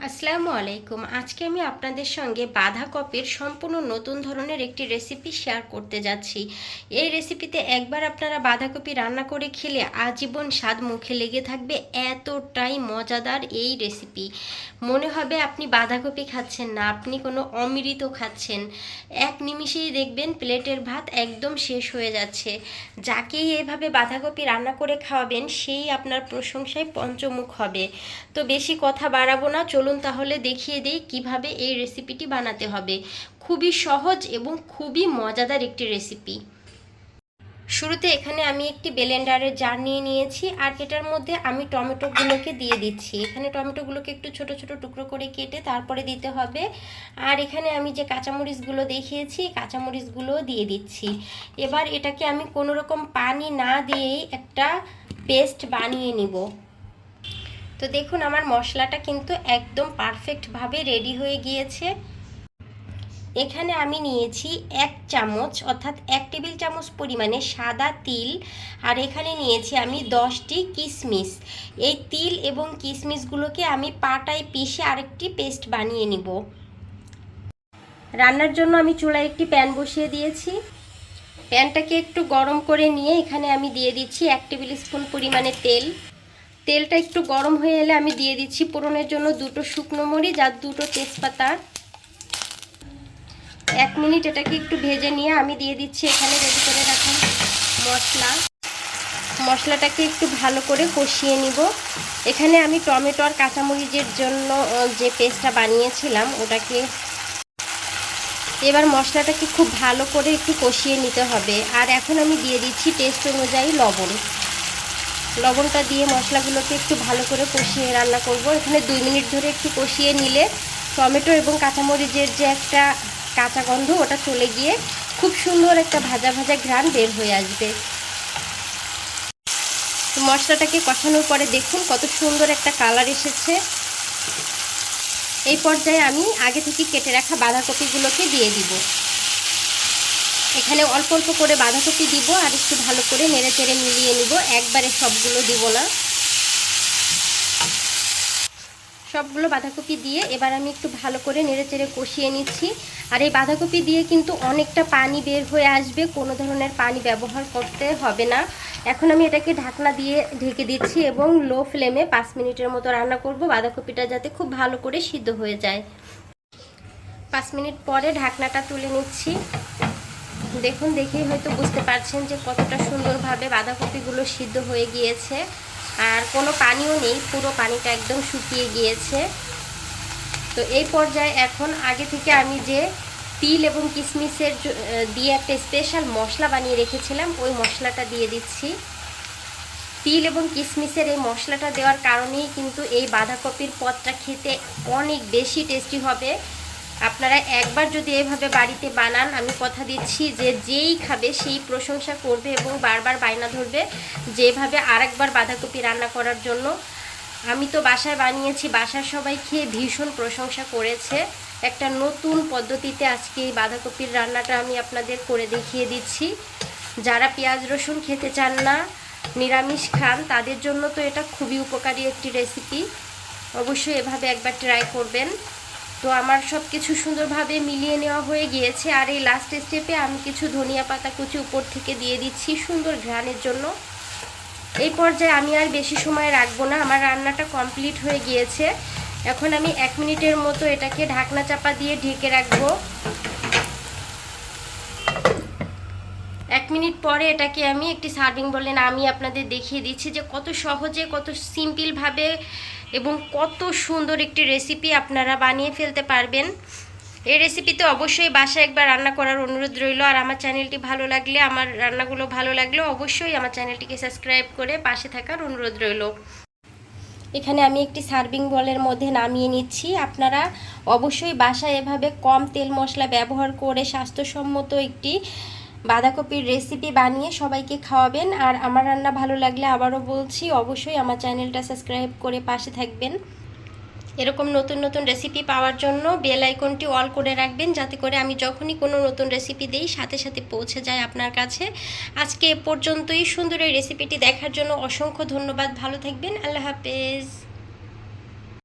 আসসালামু আলাইকুম। আজকে আমি আপনাদের সঙ্গে বাঁধাকপির সম্পূর্ণ নতুন ধরনের একটি রেসিপি শেয়ার করতে যাচ্ছি। এই রেসিপিতে একবার আপনারা বাঁধাকপি রান্না করে খেলে আজীবন স্বাদ মুখে লেগে থাকবে, এতটাই মজাদার এই রেসিপি মনে হবে আপনি বাঁধাকপি খাচ্ছেন না, আপনি কোনো অমৃত খাচ্ছেন। এক নিমিষেই দেখবেন প্লেটের ভাত একদম শেষ হয়ে যাচ্ছে। যাকেই এভাবে বাঁধাকপি রান্না করে খাওয়াবেন, সেই আপনার প্রশংসায় পঞ্চমুখ হবে। তো বেশি কথা বাড়াবো না, চলুন তাহলে দেখিয়ে দিই কীভাবে এই রেসিপিটি বানাতে হবে। খুবই সহজ এবং খুবই মজাদার একটি রেসিপি শুরুতে এখানে আমি একটি ব্লেন্ডারের জার নিয়ে নিয়েছি আর এটার মধ্যে আমি টমেটোগুলোকে দিয়ে দিচ্ছি। এখানে টমেটোগুলোকে একটু ছোট ছোট টুকরো করে কেটে তারপরে দিতে হবে। আর এখানে আমি যে কাঁচামরিচগুলো দেখিয়েছি কাঁচামরিচগুলো দিয়ে দিচ্ছি। এবার এটাকে আমি কোনো রকম পানি না দিয়েই একটা পেস্ট বানিয়ে নিব। তো দেখুন, আমার মশলাটা কিন্তু একদম পারফেক্টভাবে রেডি হয়ে গিয়েছে। এখানে আমি নিয়েছি এক চামচ, অর্থাৎ এক টেবিল চামচ পরিমাণে সাদা তিল, আর এখানে নিয়েছি আমি দশটি কিশমিশ এই তিল এবং কিশমিশগুলোকে আমি পাটায় পিষে আরেকটি পেস্ট বানিয়ে নিব। রান্নার জন্য আমি চুলায় একটি প্যান বসিয়ে দিয়েছি। প্যানটাকে একটু গরম করে নিয়ে এখানে আমি দিয়ে দিচ্ছি এক টেবিল স্পুন পরিমাণে তেল। তেলটা একটু গরম হয়ে এলে আমি দিয়ে দিচ্ছি পোড়নের জন্য দুটো শুকনো মরিচ আর দুটো তেজপাতা। এক মিনিট এটাকে একটু ভেজে নিয়ে আমি দিয়ে দিচ্ছি এখানে রেডি করে রাখা মশলা। মশলাটাকে একটু ভালো করে কষিয়ে নিব। এখানে আমি টমেটো আর কাঁচামরিচের জন্য যে পেস্টটা বানিয়েছিলাম ওটাকে এবার মশলাটাকে খুব ভালো করে একটু কষিয়ে নিতে হবে। আর এখন আমি দিয়ে দিচ্ছি টেস্ট অনুযায়ী লবণ। লবণটা দিয়ে মশলাগুলোকে একটু ভালো করে কষিয়ে রান্না করব। এখানে দুই মিনিট ধরে একটু কষিয়ে নিলে টমেটো এবং কাঁচামরিচের যে একটা কাঁচা গন্ধ, ওটা চলে গিয়ে খুব সুন্দর একটা ভাজা ভাজা ঘ্রাণ বের হয়ে আসবে। মশলাটাকে কষানোর পরে দেখুন কত সুন্দর একটা কালার এসেছে। এই পর্যায়ে আমি আগে থেকে কেটে রাখা বাঁধাকপিগুলোকে দিয়ে দিব। এখানে অল্প অল্প করে বাঁধাকপি দিব আর একটু ভালো করে নেড়ে চেড়ে মিলিয়ে নিব। একবারে সবগুলো দিব না। সবগুলো বাঁধাকপি দিয়ে এবার আমি একটু ভালো করে নেড়ে চেড়ে কষিয়ে নিচ্ছি। আর এই বাঁধাকপি দিয়ে কিন্তু অনেকটা পানি বের হয়ে আসবে, কোনো ধরনের পানি ব্যবহার করতে হবে না। এখন আমি এটাকে ঢাকনা দিয়ে ঢেকে দিচ্ছি এবং লো ফ্লেমে পাঁচ মিনিটের মতো রান্না করব, বাঁধাকপিটা যাতে খুব ভালো করে সিদ্ধ হয়ে যায়। পাঁচ মিনিট পরে ঢাকনাটা তুলে নিচ্ছি। দেখুন, দেখেই হয়তো বুঝতে পারছেন যে কতটা সুন্দরভাবে বাঁধাকপিগুলো সিদ্ধ হয়ে গিয়েছে। আর কোনো পানিও নেই, পুরো পানিটা একদম শুকিয়ে গিয়েছে। তো এই পর্যায়ে এখন আগে থেকে আমি যে তিল এবং কিশমিশের দিয়ে একটা স্পেশাল মশলা বানিয়ে রেখেছিলাম, ওই মশলাটা দিয়ে দিচ্ছি। তিল এবং কিশমিশের এই মশলাটা দেওয়ার কারণেই কিন্তু এই বাঁধাকপির পদটা খেতে অনেক বেশি টেস্টি হবে। আপনারা একবার যদি এভাবে বাড়িতে বানান, আমি কথা দিচ্ছি যে যেই খাবে সেই প্রশংসা করবে এবং বারবার বায়না ধরবে যেভাবে আরেকবার বাঁধাকপি রান্না করার জন্য। আমি তো বাসায় বানিয়েছি, বাসার সবাই খেয়ে ভীষণ প্রশংসা করেছে। একটা নতুন পদ্ধতিতে আজকে এই বাঁধাকপির রান্নাটা আমি আপনাদের করে দেখিয়ে দিচ্ছি। যারা পেঁয়াজ রসুন খেতে চান না, নিরামিষ খান, তাদের জন্য তো এটা খুবই উপকারী একটি রেসিপি অবশ্যই এভাবে একবার ট্রাই করবেন। তো আমার সব কিছু সুন্দরভাবে মিলিয়ে নেওয়া হয়ে গিয়েছে। আর এই লাস্ট স্টেপে আমি কিছু ধনিয়া পাতা কুচি উপর থেকে দিয়ে দিচ্ছি সুন্দর ঘ্রাণের জন্য। এই পর্যায়ে আমি আর বেশি সময় রাখব না, আমার রান্নাটা কমপ্লিট হয়ে গিয়েছে। এখন আমি এক মিনিটের মতো এটাকে ঢাকনা চাপা দিয়ে ঢেকে রাখব। এক মিনিট পরে এটাকে আমি একটি সার্ভিং বলে আমি আপনাদের দেখিয়ে দিচ্ছি যে কত সহজে, কত সিম্পলভাবে এবং কত সুন্দর একটি রেসিপি আপনারা বানিয়ে ফেলতে পারবেন। এই রেসিপিতে অবশ্যই বাসায় একবার রান্না করার অনুরোধ রইল। আর আমার চ্যানেলটি ভালো লাগলে, আমার রান্নাগুলো ভালো লাগলে অবশ্যই আমার চ্যানেলটিকে সাবস্ক্রাইব করে পাশে থাকার অনুরোধ রইল। এখানে আমি একটি সার্ভিং বলের মধ্যে নামিয়ে নিচ্ছি। আপনারা অবশ্যই বাসায় এভাবে কম তেল মশলা ব্যবহার করে স্বাস্থ্যসম্মত একটি বাঁধাকপির রেসিপি বানিয়ে সবাইকে খাওয়াবেন। আর আমার রান্না ভালো লাগলে আবারও বলছি, অবশ্যই আমার চ্যানেলটা সাবস্ক্রাইব করে পাশে থাকবেন। এরকম নতুন নতুন রেসিপি পাওয়ার জন্য বেল আইকনটি অল করে রাখবেন, যাতে করে আমি যখনই কোনো নতুন রেসিপি দিই, সাথে সাথে পৌঁছে যায় আপনার কাছে। আজকে এ পর্যন্তই, সুন্দর এই রেসিপিটি দেখার জন্য অসংখ্য ধন্যবাদ। ভালো থাকবেন, আল্লাহ হাফেজ।